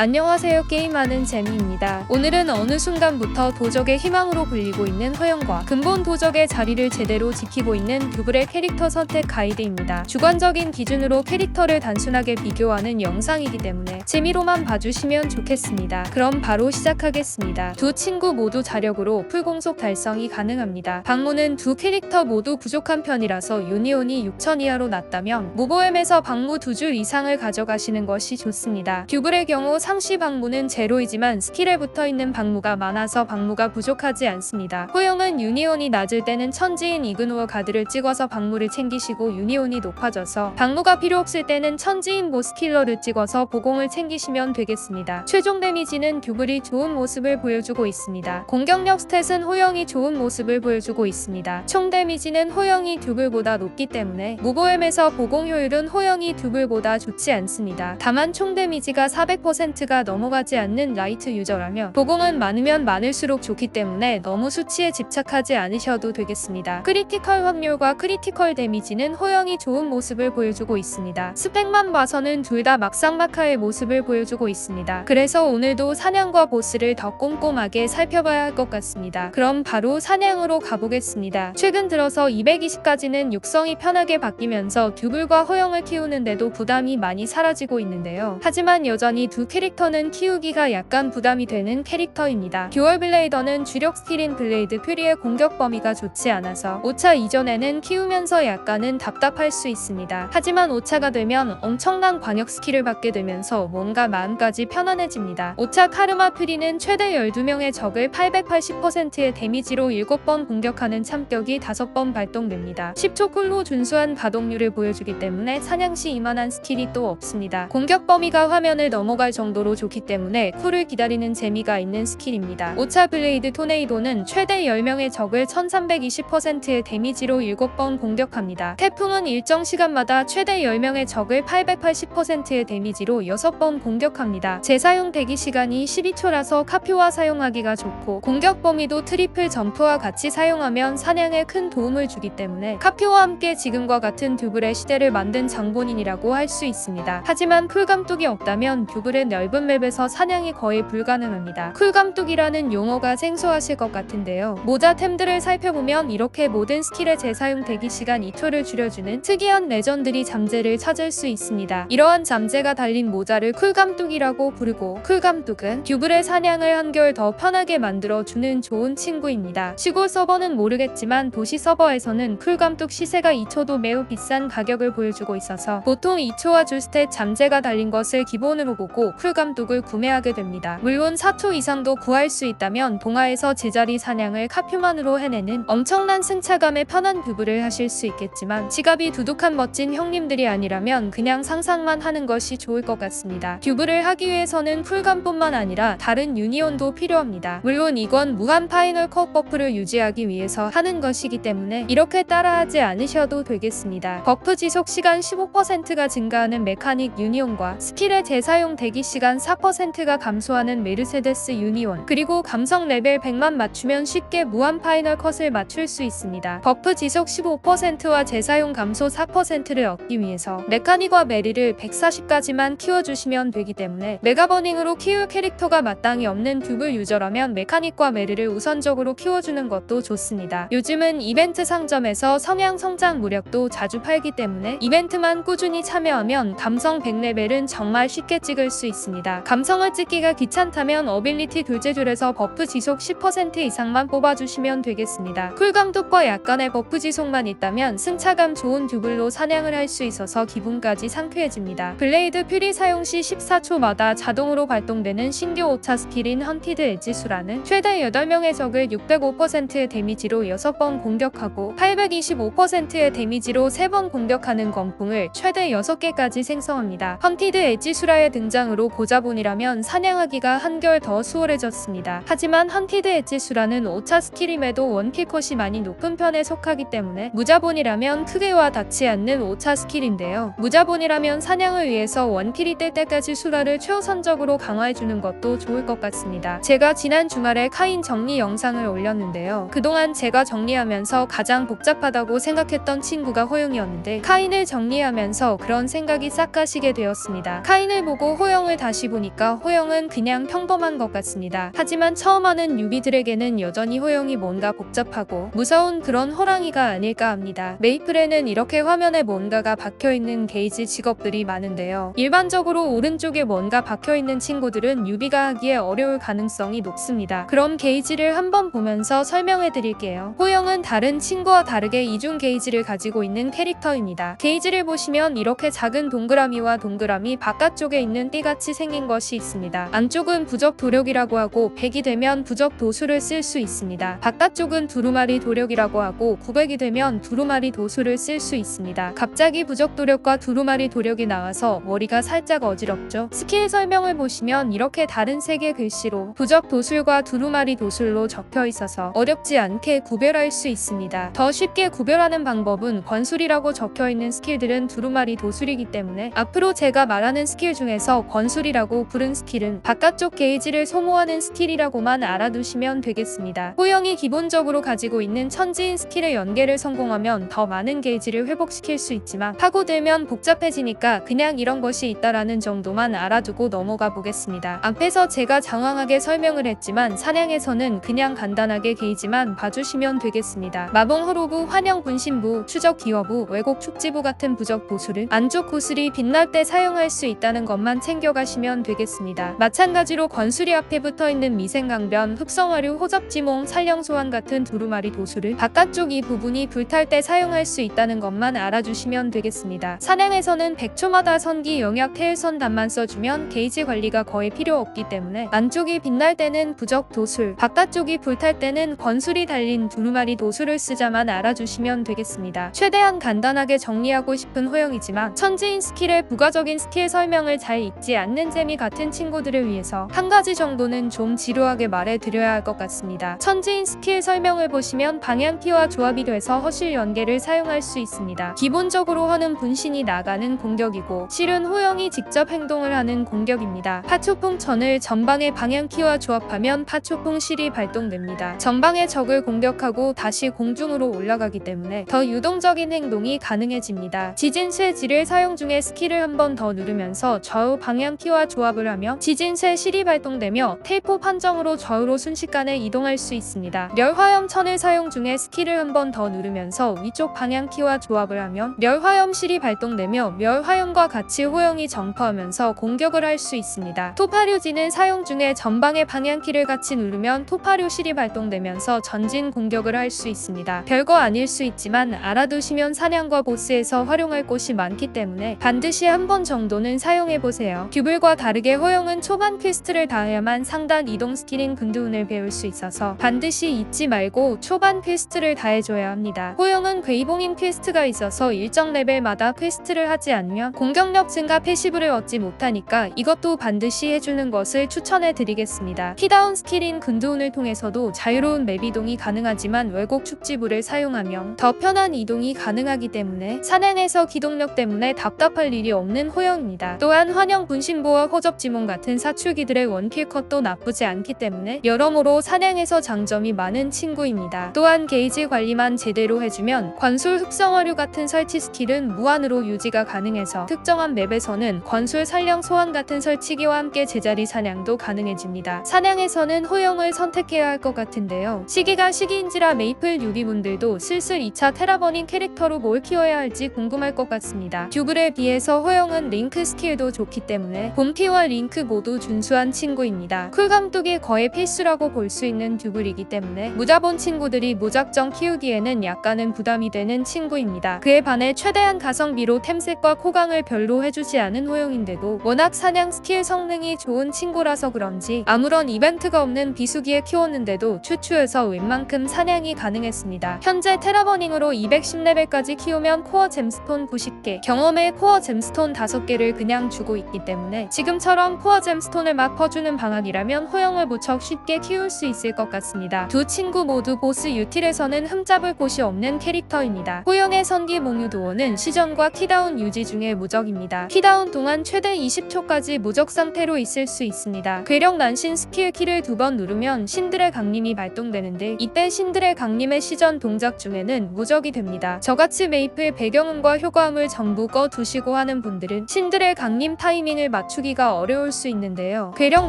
안녕하세요 게임하는 재미입니다. 오늘은 어느 순간부터 도적의 희망으로 불리고 있는 허영과 근본 도적의 자리를 제대로 지키고 있는 듀블의 캐릭터 선택 가이드입니다. 주관적인 기준으로 캐릭터를 단순하게 비교하는 영상이기 때문에 재미로만 봐주시면 좋겠습니다. 그럼 바로 시작하겠습니다. 두 친구 모두 자력으로 풀공속 달성이 가능합니다. 방무는 두 캐릭터 모두 부족한 편이라서 유니온이 6천 이하로 낮다면 무보엠에서 방무 두 줄 이상을 가져가시는 것이 좋습니다. 듀블의 경우 상시 방무는 제로이지만 스킬에 붙어 있는 방무가 많아서 방무가 부족하지 않습니다. 호영은 유니온이 낮을 때는 천지인 이그노어 가드를 찍어서 방무를 챙기시고 유니온이 높아져서 방무가 필요 없을 때는 천지인 모스킬러를 찍어서 보공을 챙기시면 되겠습니다. 최종 데미지는 듀블이 좋은 모습을 보여주고 있습니다. 공격력 스탯은 호영이 좋은 모습을 보여주고 있습니다. 총 데미지는 호영이 듀블보다 높기 때문에 무보엠에서 보공 효율은 호영이 듀블보다 좋지 않습니다. 다만 총 데미지가 400%가 넘어가지 않는 라이트 유저라면 보공은 많으면 많을수록 좋기 때문에 너무 수치에 집착하지 않으셔도 되겠습니다. 크리티컬 확률과 크리티컬 데미지는 호영이 좋은 모습을 보여주고 있습니다. 스펙만 봐서는 둘 다 막상막하의 모습을 보여주고 있습니다. 그래서 오늘도 사냥과 보스를 더 꼼꼼하게 살펴봐야 할 것 같습니다. 그럼 바로 사냥으로 가보겠습니다. 최근 들어서 220까지는 육성이 편하게 바뀌면서 듀블과 호영을 키우는데도 부담이 많이 사라지고 있는데요. 하지만 여전히 두 캐릭터 는 키우기가 약간 부담이 되는 캐릭터입니다. 듀얼 블레이더는 주력 스킬인 블레이드 퓨리의 공격 범위가 좋지 않아서 5차 이전에는 키우면서 약간은 답답할 수 있습니다. 하지만 5차가 되면 엄청난 광역 스킬을 받게 되면서 뭔가 마음까지 편안해집니다. 5차 카르마 퓨리는 최대 12명의 적을 880%의 데미지로 7번 공격하는 참격이 5번 발동됩니다. 10초 쿨로 준수한 가동률을 보여주기 때문에 사냥 시 이만한 스킬이 또 없습니다. 공격 범위가 화면을 넘어갈 정도 로 좋기 때문에 쿨을 기다리는 재미가 있는 스킬입니다. 5차 블레이드 토네이도는 최대 10명의 적을 1320%의 데미지로 7번 공격합니다. 태풍은 일정 시간마다 최대 10명의 적을 880%의 데미지로 6번 공격합니다. 재사용 대기 시간이 12초라서 카피와 사용하기가 좋고 공격 범위도 트리플 점프와 같이 사용하면 사냥에 큰 도움을 주기 때문에 카피와 함께 지금과 같은 듀블의 시대를 만든 장본인이라고 할 수 있습니다. 하지만 쿨감독이 없다면 듀블의 넓은 맵에서 사냥이 거의 불가능합니다. 쿨감독이라는 용어가 생소하실 것 같은데요. 모자 템들을 살펴보면 이렇게 모든 스킬의 재사용 대기 시간 2초를 줄여주는 특이한 레전드리 잠재를 찾을 수 있습니다. 이러한 잠재가 달린 모자를 쿨감독이라고 부르고 쿨감독은 듀블의 사냥을 한결 더 편하게 만들어주는 좋은 친구입니다. 시골 서버는 모르겠지만 도시 서버에서는 쿨감독 시세가 2초도 매우 비싼 가격을 보여주고 있어서 보통 2초와 줄스탯 잠재가 달린 것을 기본으로 보고 쿨 감독을 구매하게 됩니다. 물론 4초 이상도 구할 수 있다면 동화에서 제자리 사냥을 카퓨만으로 해내는 엄청난 승차감의 편한 뷰브를 하실 수 있겠지만 지갑이 두둑한 멋진 형님들이 아니라면 그냥 상상만 하는 것이 좋을 것 같습니다. 뷰브를 하기 위해서는 쿨감뿐만 아니라 다른 유니온도 필요합니다. 물론 이건 무한 파이널 컷 버프를 유지하기 위해서 하는 것이기 때문에 이렇게 따라하지 않으셔도 되겠습니다. 버프 지속 시간 15%가 증가하는 메카닉 유니온과 스킬의 재사용 대기 시간 4%가 감소하는 메르세데스 유니온 그리고 감성 레벨 100만 맞추면 쉽게 무한 파이널 컷을 맞출 수 있습니다. 버프 지속 15%와 재사용 감소 4%를 얻기 위해서 메카닉과 메리를 140까지만 키워주시면 되기 때문에 메가버닝으로 키울 캐릭터가 마땅히 없는 듀블 유저라면 메카닉과 메리를 우선적으로 키워주는 것도 좋습니다. 요즘은 이벤트 상점에서 성향 성장 무력도 자주 팔기 때문에 이벤트만 꾸준히 참여하면 감성 100레벨은 정말 쉽게 찍을 수 있습니다. 감성을 찍기가 귀찮다면 어빌리티 둘째줄에서 버프 지속 10% 이상만 뽑아주시면 되겠습니다. 쿨 감독과 약간의 버프 지속만 있다면 승차감 좋은 듀블로 사냥을 할 수 있어서 기분까지 상쾌해집니다. 블레이드 퓨리 사용 시 14초마다 자동으로 발동되는 신규 5차 스킬인 헌티드 엣지수라는 최대 8명의 적을 605%의 데미지로 6번 공격하고 825%의 데미지로 3번 공격하는 건풍을 최대 6개까지 생성합니다. 헌티드 엣지수라의 등장으로 고자본이라면 사냥하기가 한결 더 수월해졌습니다. 하지만 헌티드 엣지수라는 5차 스킬임에도 원킬 컷이 많이 높은 편에 속하기 때문에 무자본이라면 크게 와 닿지 않는 5차 스킬인데요. 무자본이라면 사냥을 위해서 원킬이 뜰 때까지 수라를 최우선적으로 강화해주는 것도 좋을 것 같습니다. 제가 지난 주말에 카인 정리 영상을 올렸는데요. 그동안 제가 정리하면서 가장 복잡하다고 생각했던 친구가 호영이었는데 카인을 정리하면서 그런 생각이 싹 가시게 되었습니다. 카인을 보고 호영을 다시 다시 보니까 호영은 그냥 평범한 것 같습니다. 하지만 처음 하는 유비들에게는 여전히 호영이 뭔가 복잡하고 무서운 그런 호랑이가 아닐까 합니다. 메이플에는 이렇게 화면에 뭔가가 박혀있는 게이지 직업들이 많은데요. 일반적으로 오른쪽에 뭔가 박혀있는 친구들은 유비가 하기에 어려울 가능성이 높습니다. 그럼 게이지를 한번 보면서 설명해 드릴게요. 호영은 다른 친구와 다르게 이중 게이지를 가지고 있는 캐릭터입니다. 게이지를 보시면 이렇게 작은 동그라미와 동그라미 바깥쪽에 있는 띠같이 생긴 것이 있습니다. 안쪽은 부적 도력이라고 하고 100이 되면 부적 도수를 쓸 수 있습니다. 바깥쪽은 두루마리 도력이라고 하고 900이 되면 두루마리 도수를 쓸 수 있습니다. 갑자기 부적 도력과 두루마리 도력이 나와서 머리가 살짝 어지럽죠. 스킬 설명을 보시면 이렇게 다른 세개 글씨로 부적 도술과 두루마리 도술로 적혀 있어서 어렵지 않게 구별할 수 있습니다. 더 쉽게 구별하는 방법은 권술이라고 적혀 있는 스킬들은 두루마리 도술이기 때문에 앞으로 제가 말하는 스킬 중에서 권술이 라고 부른 스킬은 바깥쪽 게이지를 소모하는 스킬이라고만 알아두시면 되겠습니다. 호영이 기본적으로 가지고 있는 천지인 스킬의 연계를 성공하면 더 많은 게이지를 회복시킬 수 있지만 파고들면 복잡해지니까 그냥 이런 것이 있다라는 정도만 알아두고 넘어가 보겠습니다. 앞에서 제가 장황하게 설명을 했지만 사냥에서는 그냥 간단하게 게이지만 봐주시면 되겠습니다. 마봉 허로부, 환영 분신부, 추적 기어부, 왜곡 축지부 같은 부적 보수를 안쪽 구슬이 빛날 때 사용할 수 있다는 것만 챙겨가시면 되겠습니다. 마찬가지로 권수리 앞에 붙어 있는 미생강변, 흑성화류, 호접지몽, 살령소환 같은 두루마리 도수를 바깥쪽 이 부분이 불탈 때 사용할 수 있다는 것만 알아주시면 되겠습니다. 사냥에서는 100초마다 선기, 영약, 태일선 단만 써주면 게이지 관리가 거의 필요 없기 때문에 안쪽이 빛날 때는 부적 도술, 바깥쪽이 불탈 때는 권술이 달린 두루마리 도술을 쓰자만 알아주시면 되겠습니다. 최대한 간단하게 정리하고 싶은 호영이지만 천지인 스킬의 부가적인 스킬 설명을 잘 읽지 않는 재미 같은 친구들을 위해서 한 가지 정도는 좀 지루하게 말해드려야 할 것 같습니다. 천지인 스킬 설명을 보시면 방향키와 조합이 돼서 허실 연계를 사용할 수 있습니다. 기본적으로 하는 분신이 나가는 공격이고 실은 호영이 직접 행동을 하는 공격입니다. 파초풍 전을 전방의 방향키와 조합하면 파초풍 실이 발동됩니다. 전방의 적을 공격하고 다시 공중으로 올라가기 때문에 더 유동적인 행동이 가능해집니다. 지진 쇠지를 사용 중에 스킬을 한 번 더 누르면서 좌우 방향키와 조합을 하며 지진쇠 실이 발동되며 테이프 판정으로 좌우로 순식간에 이동할 수 있습니다. 멸화염 천을 사용 중에 스킬을 한번 더 누르면서 위쪽 방향 키와 조합을 하면 멸화염 실이 발동되며 멸화염과 같이 호영이 정파하면서 공격을 할 수 있습니다. 토파류지는 사용 중에 전방의 방향 키를 같이 누르면 토파류 실이 발동되면서 전진 공격을 할 수 있습니다. 별거 아닐 수 있지만 알아두시면 사냥과 보스에서 활용할 곳이 많기 때문에 반드시 한 번 정도는 사용해보세요. 듀블 과 다르게 호영은 초반 퀘스트를 다 해야만 상단 이동 스킬인 근두운을 배울 수 있어서 반드시 잊지 말고 초반 퀘스트를 다 해줘야 합니다. 호영은 괴이봉인 퀘스트가 있어서 일정 레벨마다 퀘스트를 하지 않으면 공격력 증가 패시브를 얻지 못하니까 이것도 반드시 해주는 것을 추천해 드리겠습니다. 키다운 스킬인 근두운을 통해서도 자유로운 맵 이동이 가능하지만 왜곡 축지부를 사용하면 더 편한 이동이 가능하기 때문에 사냥에서 기동력 때문에 답답할 일이 없는 호영입니다. 또한 환영 분신보 와 호접지몽 같은 사출기들의 원킬 컷도 나쁘지 않기 때문에 여러모로 사냥에서 장점이 많은 친구입니다. 또한 게이지 관리만 제대로 해주면 관술 흑성화류 같은 설치 스킬은 무한으로 유지가 가능해서 특정한 맵에서는 관술 살령 소환 같은 설치기와 함께 제자리 사냥도 가능해집니다. 사냥에서는 호영을 선택해야 할 것 같은데요. 시기가 시기인지라 메이플 유비분들도 슬슬 2차 테라버닝 캐릭터로 뭘 키워야 할지 궁금할 것 같습니다. 듀블에 비해서 호영은 링크 스킬도 좋기 때문에 봄피와 링크 모두 준수한 친구입니다. 쿨 감독이 거의 필수라고 볼 수 있는 듀블이기 때문에 무자본 친구들이 무작정 키우기에는 약간은 부담이 되는 친구입니다. 그에 반해 최대한 가성비로 템색과 코강을 별로 해주지 않은 호영인데도 워낙 사냥 스킬 성능이 좋은 친구라서 그런지 아무런 이벤트가 없는 비수기에 키웠는데도 추추에서 웬만큼 사냥이 가능했습니다. 현재 테라버닝으로 210레벨까지 키우면 코어 잼스톤 90개, 경험의 코어 잼스톤 5개를 그냥 주고 있기 때문에 지금처럼 코어 잼스톤을 막 퍼주는 방학이라면 호영을 무척 쉽게 키울 수 있을 것 같습니다. 두 친구 모두 보스 유틸에서는 흠잡을 곳이 없는 캐릭터입니다. 호영의 선기 몽유도어는 시전과 키다운 유지 중에 무적입니다. 키다운 동안 최대 20초까지 무적 상태로 있을 수 있습니다. 괴력 난신 스킬 키를 두 번 누르면 신들의 강림이 발동되는데 이때 신들의 강림의 시전 동작 중에는 무적이 됩니다. 저같이 메이플 배경음과 효과음을 전부 꺼두시고 하는 분들은 신들의 강림 타이밍을 맞추 맞추기가 어려울 수 있는데요. 괴력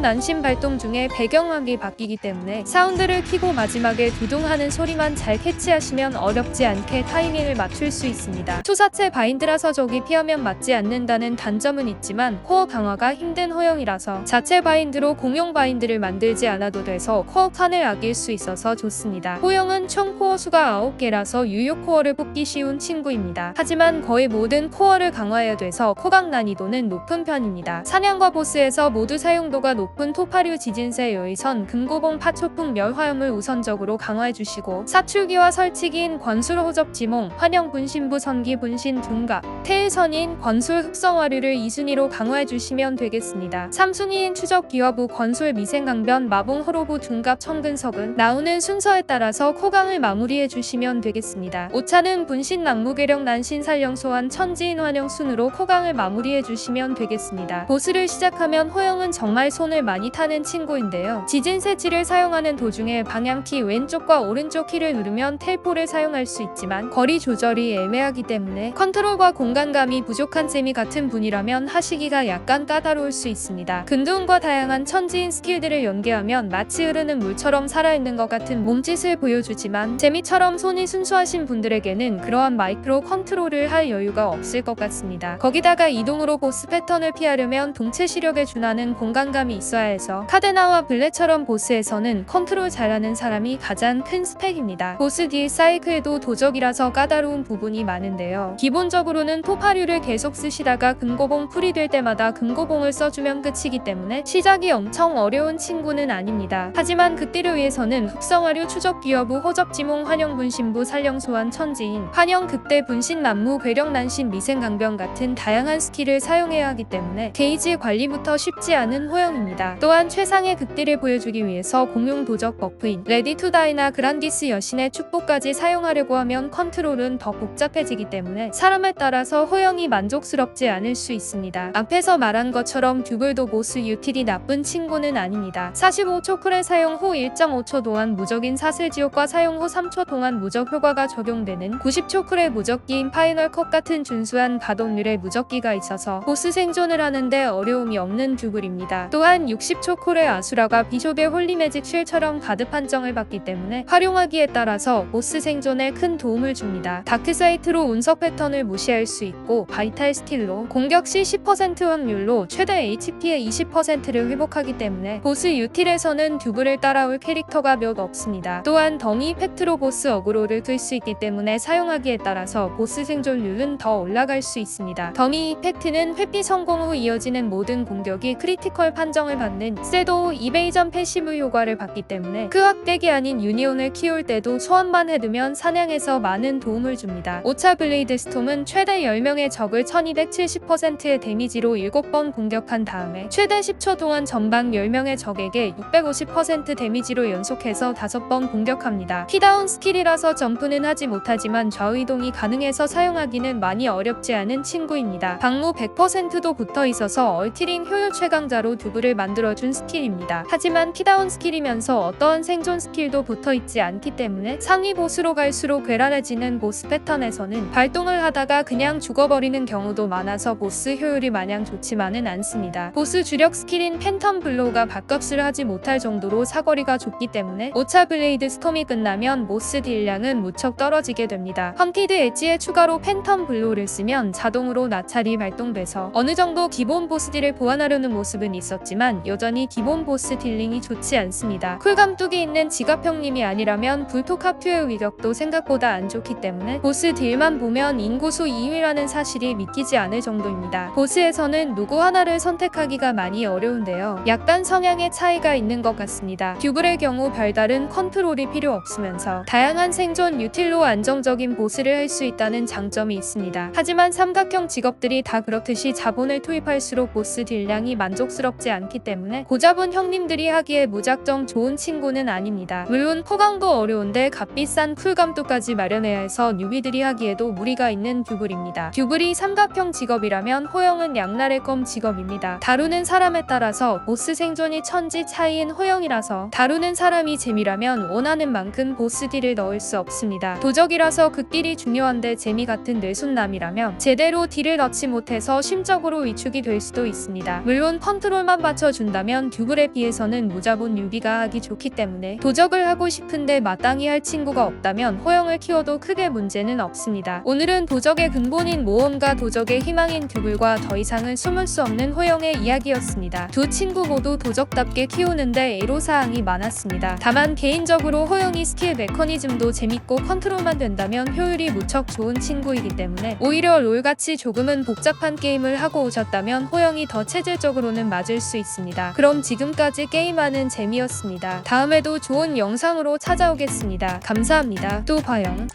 난심 발동 중에 배경음악이 바뀌기 때문에 사운드를 키고 마지막에 두둥하는 소리만 잘 캐치하시면 어렵지 않게 타이밍을 맞출 수 있습니다. 투사체 바인드라서 적이 피하면 맞지 않는다는 단점은 있지만 코어 강화가 힘든 호영이라서 자체 바인드로 공용 바인드를 만들지 않아도 돼서 코어 칸을 아낄 수 있어서 좋습니다. 호영은 총 코어 수가 9개라서 유효 코어를 뽑기 쉬운 친구입니다. 하지만 거의 모든 코어를 강화해야 돼서 코강 난이도는 높은 편입니다. 사냥과 보스에서 모두 사용도가 높은 토파류 지진세 여의선 금고봉 파초풍 멸화염을 우선적으로 강화해주시고 사출기와 설치기인 권술 호접 지몽 환영 분신부 선기 분신 둔갑 태일선인 권술 흑성화류를 2순위로 강화해주시면 되겠습니다. 3순위인 추적 기어부 권술 미생강변 마봉 호로부 둔갑 청근석은 나오는 순서에 따라서 코강을 마무리해주시면 되겠습니다. 5차는 분신 낙무계령 난신 살령 소환 천지인 환영 순으로 코강을 마무리해주시면 되겠습니다. 를 시작하면 호영은 정말 손을 많이 타는 친구인데요. 지진 세 치를 사용하는 도중에 방향키 왼쪽과 오른쪽 키를 누르면 텔포를 사용할 수 있지만 거리 조절이 애매하기 때문에 컨트롤과 공간감이 부족한 셈이 같은 분이라면 하시기가 약간 까다로울 수 있습니다. 근두운과 다양한 천지인 스킬들을 연계하면 마치 흐르는 물처럼 살아있는 것 같은 몸짓을 보여주지만 재미처럼 손이 순수하신 분들에게는 그러한 마이크로 컨트롤을 할 여유가 없을 것 같습니다. 거기다가 이동으로 보스 패턴을 피하려면 동체 시력에 준하는 공간감이 있어야 해서 카데나와 블레처럼 보스에서는 컨트롤 잘하는 사람이 가장 큰 스펙입니다. 보스 딜 사이클도 도적이라서 까다로운 부분이 많은데요. 기본적으로는 토파류를 계속 쓰시다가 금고봉 풀이 될 때마다 금고봉을 써주면 끝이기 때문에 시작이 엄청 어려운 친구는 아닙니다. 하지만 그때를 위해서는 흑성화류 추적 기어부 호접지몽 환영분신부 살령소환 천지인 환영 극대 분신 만무 괴력 난신 미생강변 같은 다양한 스킬을 사용해야 하기 때문에 게이지 관리부터 쉽지 않은 호영입니다. 또한 최상의 극딜을 보여주기 위해서 공용 도적 버프인 레디 투 다이나 그란디스 여신의 축복까지 사용하려고 하면 컨트롤은 더 복잡해지기 때문에 사람에 따라서 호영이 만족스럽지 않을 수 있습니다. 앞에서 말한 것처럼 듀블도 보스 유틸이 나쁜 친구는 아닙니다. 45초 쿨의 사용 후 1.5초 동안 무적인 사슬지옥과 사용 후 3초 동안 무적 효과가 적용되는 90초 쿨의 무적기인 파이널 컷 같은 준수한 가동률의 무적기가 있어서 보스 생존을 하는데 어려움이 없는 듀블입니다. 또한 60초 쿨의 아수라가 비숍의 홀리매직 쉘처럼 가드 판정을 받기 때문에 활용하기에 따라서 보스 생존에 큰 도움을 줍니다. 다크사이트로 운석 패턴을 무시할 수 있고 바이탈 스킬로 공격 시 10% 확률로 최대 HP의 20%를 회복하기 때문에 보스 유틸에서는 듀블을 따라올 캐릭터가 몇 없습니다. 또한 덩이 이펙트로 보스 어그로를 끌 수 있기 때문에 사용하기에 따라서 보스 생존율은 더 올라갈 수 있습니다. 덩이 이펙트는 회피 성공 후 이어지는 모든 공격이 크리티컬 판정을 받는 셋도 이베이전 패시브 효과를 받기 때문에 그 확대기 아닌 유니온을 키울 때도 소환만 해두면 사냥에서 많은 도움을 줍니다. 5차 블레이드 스톰은 최대 10명의 적을 1270%의 데미지로 7번 공격한 다음에 최대 10초 동안 전방 10명의 적에게 650% 데미지로 연속해서 5번 공격합니다. 키다운 스킬이라서 점프는 하지 못하지만 좌우이동이 가능해서 사용하기는 많이 어렵지 않은 친구입니다. 방무 100%도 붙어 있어서 얼티링 효율 최강자로 듀브를 만들어준 스킬입니다. 하지만 키다운 스킬이면서 어떠한 생존 스킬도 붙어 있지 않기 때문에 상위 보스로 갈수록 괴랄해지는 보스 패턴에서는 발동을 하다가 그냥 죽어버리는 경우도 많아서 보스 효율이 마냥 좋지만은 않습니다. 보스 주력 스킬인 팬텀 블로우가 밥값을 하지 못할 정도로 사거리가 좁기 때문에 5차 블레이드 스톰이 끝나면 보스 딜량은 무척 떨어지게 됩니다. 험티드 엣지에 추가로 팬텀 블로우를 쓰면 자동으로 나찰이 발동돼서 어느 정도 기본 보스 딜을 보완하려는 모습은 있었지만 여전히 기본 보스 딜링이 좋지 않습니다. 쿨감 뚝이 있는 지갑형님이 아니라면 불토카퓨의 위력도 생각보다 안 좋기 때문에 보스 딜만 보면 인구수 2위라는 사실이 믿기지 않을 정도입니다. 보스에서는 누구 하나를 선택하기가 많이 어려운데요. 약간 성향의 차이가 있는 것 같습니다. 듀블의 경우 별다른 컨트롤이 필요 없으면서 다양한 생존 유틸로 안정적인 보스를 할 수 있다는 장점이 있습니다. 하지만 삼각형 직업들이 다 그렇듯이 자본을 투입할수록 보스 딜량이 만족스럽지 않기 때문에 고자본 형님들이 하기에 무작정 좋은 친구는 아닙니다. 물론 포강도 어려운데 값비싼 쿨감도까지 마련해야 해서 뉴비들이 하기에도 무리가 있는 듀블입니다. 듀블이 삼각형 직업이라면 호영은 양날의 검 직업입니다. 다루는 사람에 따라서 보스 생존이 천지 차이인 호영이라서 다루는 사람이 재미라면 원하는 만큼 보스 딜을 넣을 수 없습니다. 도적이라서 극딜이 중요한데 재미 같은 뇌손남이라면 제대로 딜을 넣지 못해서 심적으로 위축이 될 수도 수도 있습니다. 물론 컨트롤만 받쳐준다면 듀블에 비해서는 무자본 유비가 하기 좋기 때문에 도적을 하고 싶은데 마땅히 할 친구가 없다면 호영을 키워도 크게 문제는 없습니다. 오늘은 도적의 근본인 모험과 도적의 희망인 듀블과 더 이상은 숨을 수 없는 호영의 이야기였습니다. 두 친구 모두 도적답게 키우는데 애로사항이 많았습니다. 다만 개인적으로 호영이 스킬 메커니즘도 재밌고 컨트롤만 된다면 효율이 무척 좋은 친구이기 때문에 오히려 롤같이 조금은 복잡한 게임을 하고 오셨다면 호영 이 더 체질적으로는 맞을 수 있습니다. 그럼 지금까지 게임하는 재미였습니다. 다음에도 좋은 영상으로 찾아오겠습니다. 감사합니다. 또 봐요.